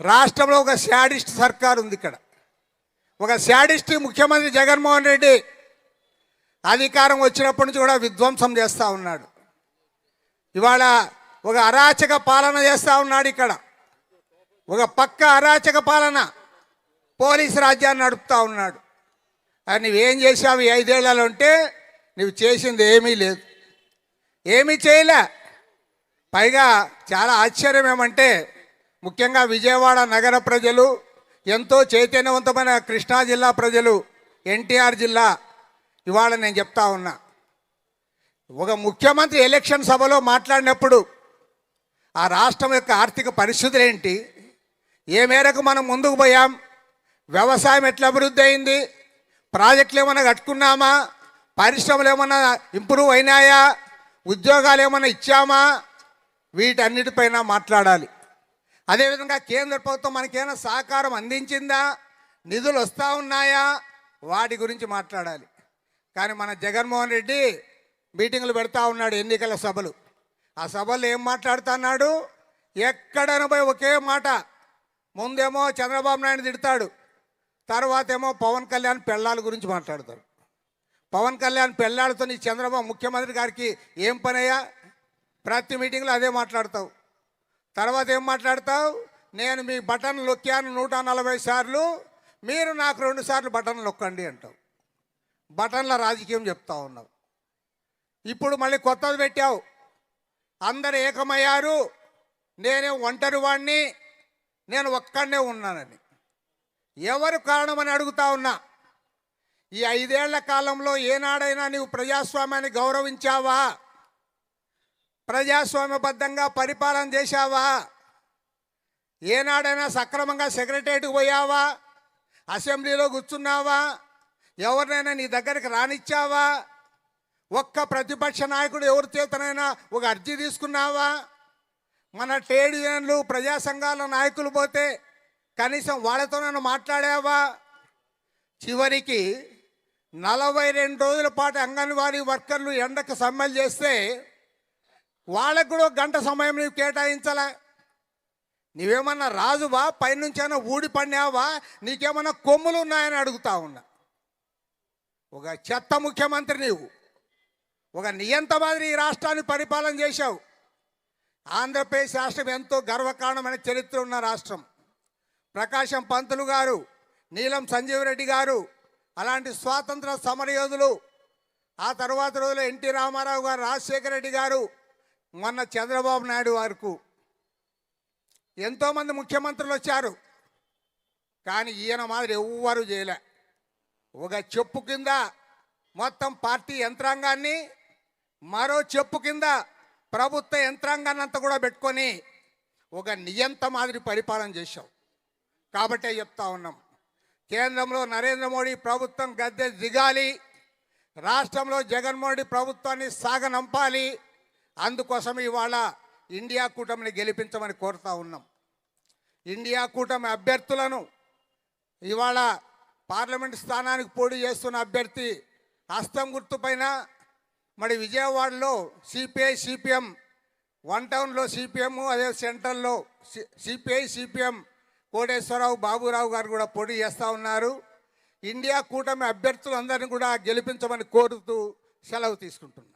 రాష్ట్రంలో ఒక శాడిస్ట్ సర్కార్ ఉంది ఇక్కడ. ఒక శాడిస్ట్ ముఖ్యమంత్రి జగన్మోహన్ రెడ్డి అధికారం వచ్చినప్పటి నుంచి కూడా విధ్వంసం చేస్తూ ఉన్నాడు. ఇవాళ ఒక అరాచక పాలన చేస్తూ ఉన్నాడు ఇక్కడ. ఒక పక్క అరాచక పాలన పోలీసు రాజ్యాన్ని నడుపుతూ ఉన్నాడు. అది నువ్వేం చేసావు ఈ ఐదేళ్ళలో ఉంటే నువ్వు చేసింది ఏమీ లేదు. ఏమీ చేయలే. పైగా చాలా ఆశ్చర్యం ఏమంటే ముఖ్యంగా విజయవాడ నగర ప్రజలు ఎంతో చైతన్యవంతమైన కృష్ణా జిల్లా ప్రజలు ఎన్టీఆర్ జిల్లా. ఇవాళ నేను చెప్తా ఉన్నా. ఒక ముఖ్యమంత్రి ఎలక్షన్ సభలో మాట్లాడినప్పుడు ఆ రాష్ట్రం యొక్క ఆర్థిక పరిస్థితులు ఏంటి? ఏ మేరకు మనం ముందుకు పోయాం? వ్యవసాయం ఎట్లా అభివృద్ధి అయింది? ప్రాజెక్టులు ఏమైనా కట్టుకున్నామా? పరిశ్రమలు ఏమైనా ఇంప్రూవ్ అయినాయా? ఉద్యోగాలు ఏమైనా ఇచ్చామా? వీటన్నిటిపైన మాట్లాడాలి. అదేవిధంగా కేంద్ర ప్రభుత్వం మనకేమైనా సహకారం అందించిందా? నిధులు వస్తూ ఉన్నాయా? వాటి గురించి మాట్లాడాలి. కానీ మన జగన్మోహన్ రెడ్డి మీటింగ్లు పెడతా ఉన్నాడు ఎన్నికల సభలు. ఆ సభల్లో ఏం మాట్లాడుతున్నాడు ఎక్కడైనా పోయి ఒకే మాట. ముందేమో చంద్రబాబు నాయుడు తిడతాడు. తర్వాత ఏమో పవన్ కళ్యాణ్ పెళ్ళాల గురించి మాట్లాడతాడు. పవన్ కళ్యాణ్ పెళ్ళాడుతో నీ చంద్రబాబు ముఖ్యమంత్రి గారికి ఏం పనయ్యా? ప్రతి మీటింగ్లో అదే మాట్లాడతావు. తర్వాత ఏం మాట్లాడతావు? నేను మీ బటన్ నొక్కాను నూట నలభై సార్లు మీరు నాకు రెండు సార్లు బటన్ నొక్కండి అంటావు. బటన్ల రాజకీయం చెప్తా ఉన్నావు. ఇప్పుడు మళ్ళీ కొత్తది పెట్టావు. అందరు ఏకమయ్యారు. నేనే ఒంటరి వాణ్ణి నేను ఒక్కడనే ఉన్నానని. ఎవరు కారణమని అడుగుతా ఉన్నా? ఈ ఐదేళ్ళ కాలంలో ఏనాడైనా నీవు ప్రజాస్వామ్యాన్ని గౌరవించావా? ప్రజాస్వామ్యబద్ధంగా పరిపాలన చేశావా? ఏనాడైనా సక్రమంగా సెక్రటరియట్కి పోయావా? అసెంబ్లీలో కూర్చున్నావా? ఎవరినైనా నీ దగ్గరికి రానిచ్చావా? ఒక్క ప్రతిపక్ష నాయకుడు ఎవరి చేతనైనా ఒక అర్జీ తీసుకున్నావా? మన ట్రేడ్ యూనియన్లు ప్రజా సంఘాల నాయకులు పోతే కనీసం వాళ్ళతోనైనా మాట్లాడావా? చివరికి నలభై రెండు రోజుల పాటు అంగన్వాడీ వర్కర్లు ఎండకు సమ్మెలు చేస్తే వాళ్ళకు కూడా గంట సమయం నీవు కేటాయించలే. నీవేమన్నా రాజువా? పైనుంచైనా ఊడి పడినావా? నీకేమన్నా కొమ్ములు ఉన్నాయని అడుగుతా ఉన్నా. ఒక చెత్త ముఖ్యమంత్రి నీవు. ఒక నియంత మాదిరి ఈ రాష్ట్రాన్ని పరిపాలన చేశావు. ఆంధ్రప్రదేశ్ రాష్ట్రం ఎంతో గర్వకారణమైన చరిత్ర ఉన్న రాష్ట్రం. ప్రకాశం పంతులు గారు నీలం సంజీవ్ రెడ్డి గారు అలాంటి స్వాతంత్ర సమరయోధులు ఆ తర్వాత రోజుల్లో ఎన్టీ రామారావు గారు రాజశేఖర రెడ్డి గారు మొన్న చంద్రబాబు నాయుడు వరకు ఎంతోమంది ముఖ్యమంత్రులు వచ్చారు. కానీ ఈయన మాదిరి ఎవ్వరు చేయలే. ఒక చెప్పు కింద మొత్తం పార్టీ యంత్రాంగాన్ని మరో చెప్పు కింద ప్రభుత్వ యంత్రాంగాన్ని అంతా కూడా పెట్టుకొని ఒక నియంత మాదిరి పరిపాలన చేశాం. కాబట్టే చెప్తా ఉన్నాం. కేంద్రంలో నరేంద్ర మోడీ ప్రభుత్వం గద్దె దిగాలి. రాష్ట్రంలో జగన్మోహన్ ప్రభుత్వాన్ని సాగనంపాలి. అందుకోసం ఇవాళ ఇండియా కూటమిని గెలిపించమని కోరుతా ఉన్నాం. ఇండియా కూటమి అభ్యర్థులను ఇవాళ పార్లమెంట్ స్థానానికి పోటీ చేస్తున్న అభ్యర్థి హస్తం గుర్తుపైన మరి విజయవాడలో సిపిఐ సిపిఎం వన్ టౌన్లో సిపిఎం అదే సెంట్రల్లో సిపిఐ సిపిఎం కోటేశ్వరరావు బాబురావు గారు కూడా పోటీ చేస్తూ ఉన్నారు. ఇండియా కూటమి అభ్యర్థులందరినీ కూడా గెలిపించమని కోరుతూ సెలవు తీసుకుంటున్నాను